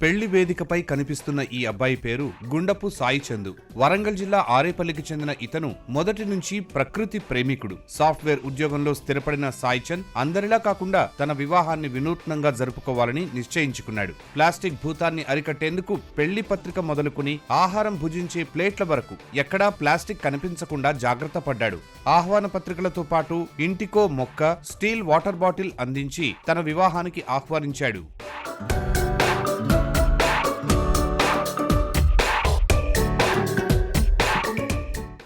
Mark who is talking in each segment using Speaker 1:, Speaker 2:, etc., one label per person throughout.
Speaker 1: పెళ్ళి వేదికపై కనిపిస్తున్న ఈ అబ్బాయి పేరు గుండపు సాయి చందు. వరంగల్ జిల్లా ఆరేపల్లికి చెందిన ఇతను మొదటి నుంచి ప్రకృతి ప్రేమికుడు. సాఫ్ట్వేర్ ఉద్యోగంలో స్థిరపడిన సాయి చంద్ అందరిలా కాకుండా తన వివాహాన్ని వినూత్నంగా జరుపుకోవాలని నిశ్చయించుకున్నాడు. ప్లాస్టిక్ భూతాన్ని అరికట్టేందుకు పెళ్ళి పత్రిక మొదలుకుని ఆహారం భుజించే ప్లేట్ల వరకు ఎక్కడా ప్లాస్టిక్ కనిపించకుండా జాగ్రత్త పడ్డాడు. ఆహ్వాన పత్రికలతో పాటు ఇంటికో మొక్క స్టీల్ వాటర్ బాటిల్ అందించి తన వివాహానికి ఆహ్వానించాడు.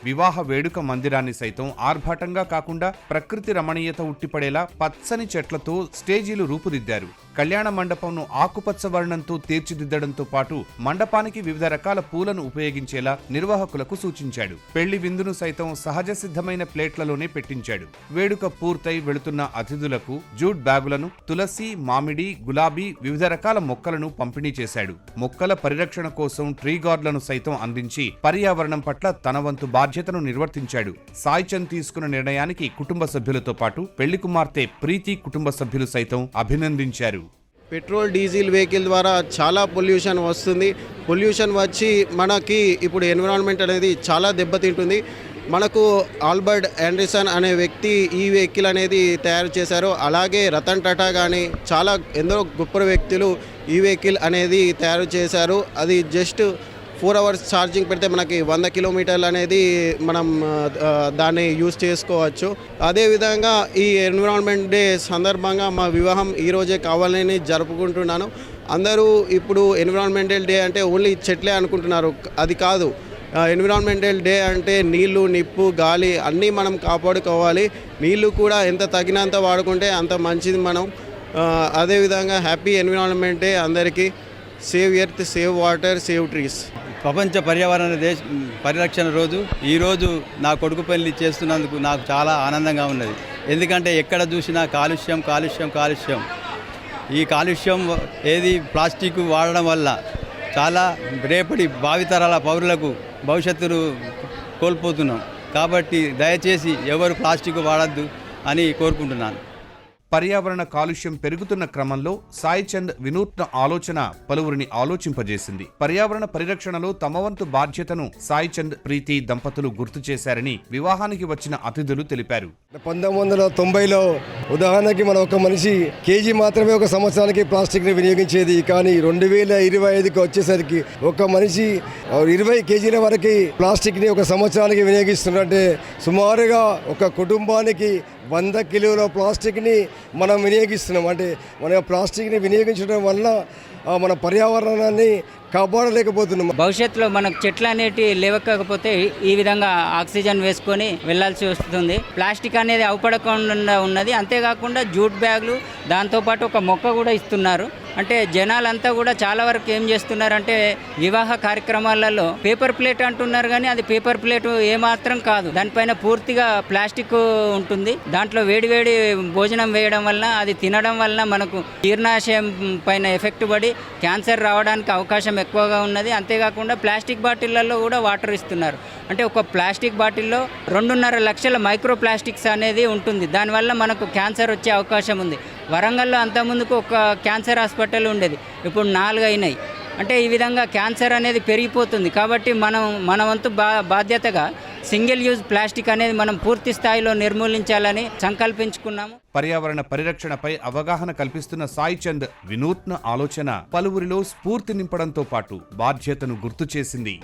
Speaker 1: వివాహ వేడుక మందిరాన్ని సైతం ఆర్భాటంగా కాకుండా ప్రకృతి రమణీయత ఉట్టిపడేలా పచ్చని చెట్లతో స్టేజీలు రూపుదిద్దారు. కళ్యాణ మండపంను ఆకుపచ్చ వర్ణంతో తీర్చిదిద్దడంతో పాటు మండపానికి వివిధ రకాల పూలను ఉపయోగించేలా నిర్వాహకులకు సూచించాడు. పెళ్ళి విందును సైతం సహజ సిద్ధమైన ప్లేట్లలోనే పెట్టించాడు. వేడుక పూర్తయి వెళుతున్న అతిథులకు జూట్ బ్యాగులను తులసి మామిడి గులాబీ వివిధ రకాల మొక్కలను పంపిణీ చేశాడు. మొక్కల పరిరక్షణ కోసం ట్రీ గార్డులను సైతం అందించి పర్యావరణం పట్ల తన వంతు బాధ్యతను నిర్వర్తించాడు. సాయిచంద్ తీసుకున్న నిర్ణయానికి కుటుంబ సభ్యులతో పాటు పెళ్ళి కుమార్తె ప్రీతి కుటుంబ సభ్యులు సైతం అభినందించారు.
Speaker 2: పెట్రోల్ డీజిల్ వెహికల్ ద్వారా చాలా పొల్యూషన్ వస్తుంది. పొల్యూషన్ వచ్చి మనకి ఇప్పుడు ఎన్విరాన్మెంట్ అనేది చాలా దెబ్బతింటుంది. మనకు ఆల్బర్ట్ ఆండర్సన్ అనే వ్యక్తి ఈ వెహికల్ అనేది తయారు చేశారు. అలాగే రతన్ టాటా కానీ చాలా ఎందరో గొప్ప వ్యక్తులు ఈ వెహికల్ అనేది తయారు చేశారు. అది జస్ట్ ఫోర్ అవర్స్ ఛార్జింగ్ పెడితే మనకి వంద కిలోమీటర్లు అనేది మనం దాన్ని యూజ్ చేసుకోవచ్చు. అదేవిధంగా ఈ ఎన్విరాన్మెంట్ డే సందర్భంగా మా వివాహం ఈరోజే కావాలని జరుపుకుంటున్నాను. అందరూ ఇప్పుడు ఎన్విరాన్మెంటల్ డే అంటే ఓన్లీ చెట్లే అనుకుంటున్నారు. అది కాదు. ఎన్విరాన్మెంటల్ డే అంటే నీళ్ళు నిప్పు గాలి అన్నీ మనం కాపాడుకోవాలి. నీళ్ళు కూడా ఎంత తగినంత వాడుకుంటే అంత మంచిది మనం. అదేవిధంగా హ్యాపీ ఎన్విరాన్మెంట్ డే అందరికీ. Save earth save water save trees
Speaker 3: ప్రపంచ పర్యావరణ దేశ పరిరక్షణ రోజు. ఈరోజు నా కొడుకు పెళ్ళి చేస్తున్నందుకు నాకు చాలా ఆనందంగా ఉన్నది. ఎందుకంటే ఎక్కడ చూసినా కాలుష్యం కాలుష్యం కాలుష్యం. ఈ కాలుష్యం ఏది ప్లాస్టిక్ వాడడం వల్ల చాలా రేపటి భావితరాల పౌరులకు భవిష్యత్తును కోల్పోతున్నాం. కాబట్టి దయచేసి ఎవరు ప్లాస్టిక్ వాడద్దు అని కోరుకుంటున్నాను.
Speaker 1: పర్యావరణ కాలుష్యం పెరుగుతున్న క్రమంలో సాయిచంద్ వినూత్న ఆలోచన పలువురిని ఆలోచింపజేసింది. పర్యావరణ పరిరక్షణలో తమ వంతు బాధ్యతను సాయిచంద్ ప్రీతి దంపతులు గుర్తు చేశారని వివాహానికి వచ్చిన అతిథులు తెలిపారు.
Speaker 4: పంతొమ్మిది వందల తొంభైలో ఉదాహరణకి మనం ఒక మనిషి కేజీ మాత్రమే ఒక సంవత్సరానికి ప్లాస్టిక్ని వినియోగించేది కానీ రెండు వేల ఇరవై ఐదుకి వచ్చేసరికి ఒక మనిషి ఇరవై కేజీల వరకు ప్లాస్టిక్ని ఒక సంవత్సరానికి వినియోగిస్తున్నట్టే సుమారుగా ఒక కుటుంబానికి వంద కిలోల ప్లాస్టిక్ని మనం వినియోగిస్తున్నాం. అంటే మన ప్లాస్టిక్ని వినియోగించడం వల్ల మన పర్యావరణాన్ని కాపాడలేకపోతున్నాం.
Speaker 5: భవిష్యత్తులో మనకు చెట్లు అనేటివి లేవకపోతే ఈ విధంగా ఆక్సిజన్ వేసుకొని వెళ్ళాల్సి వస్తుంది. ప్లాస్టిక్ అనేది అవపడకుండా ఉన్నది. అంతేకాకుండా జూట్ బ్యాగులు దాంతోపాటు ఒక మొక్క కూడా ఇస్తున్నారు. అంటే జనాలంతా కూడా చాలా వరకు ఏం చేస్తున్నారంటే వివాహ కార్యక్రమాలలో పేపర్ ప్లేట్ అంటున్నారు కానీ అది పేపర్ ప్లేట్ ఏమాత్రం కాదు. దానిపైన పూర్తిగా ప్లాస్టిక్ ఉంటుంది. దాంట్లో వేడివేడి భోజనం వేయడం వలన అది తినడం వలన మనకు జీర్ణాశయం పైన ఎఫెక్ట్ పడి క్యాన్సర్ రావడానికి అవకాశం ఎక్కువగా ఉన్నది. అంతేకాకుండా ప్లాస్టిక్ బాటిళ్ళలో కూడా వాటర్ ఇస్తున్నారు. అంటే ఒక ప్లాస్టిక్ బాటిల్లో రెండున్నర లక్షల మైక్రో ప్లాస్టిక్స్ అనేది ఉంటుంది. దానివల్ల మనకు క్యాన్సర్ వచ్చే అవకాశం ఉంది. వరంగల్లో అంతకుముందుకు ఒక క్యాన్సర్ హాస్పిటల్ ఉండేది. ఇప్పుడు నాలుగు అయినాయి అంటే ఈ విధంగా క్యాన్సర్ అనేది పెరిగిపోతుంది. కాబట్టి మనం మన వంతు బా బాధ్యతగా సింగిల్ యూజ్ ప్లాస్టిక్ అనేది మనం పూర్తి స్థాయిలో నిర్మూలించాలని సంకల్పించుకున్నాము.
Speaker 1: పర్యావరణ పరిరక్షణపై అవగాహన కల్పిస్తున్న సాయి చంద్ వినూత్న ఆలోచన పలువురిలో స్ఫూర్తి నింపడంతో పాటు బాధ్యతను గుర్తు చేసింది.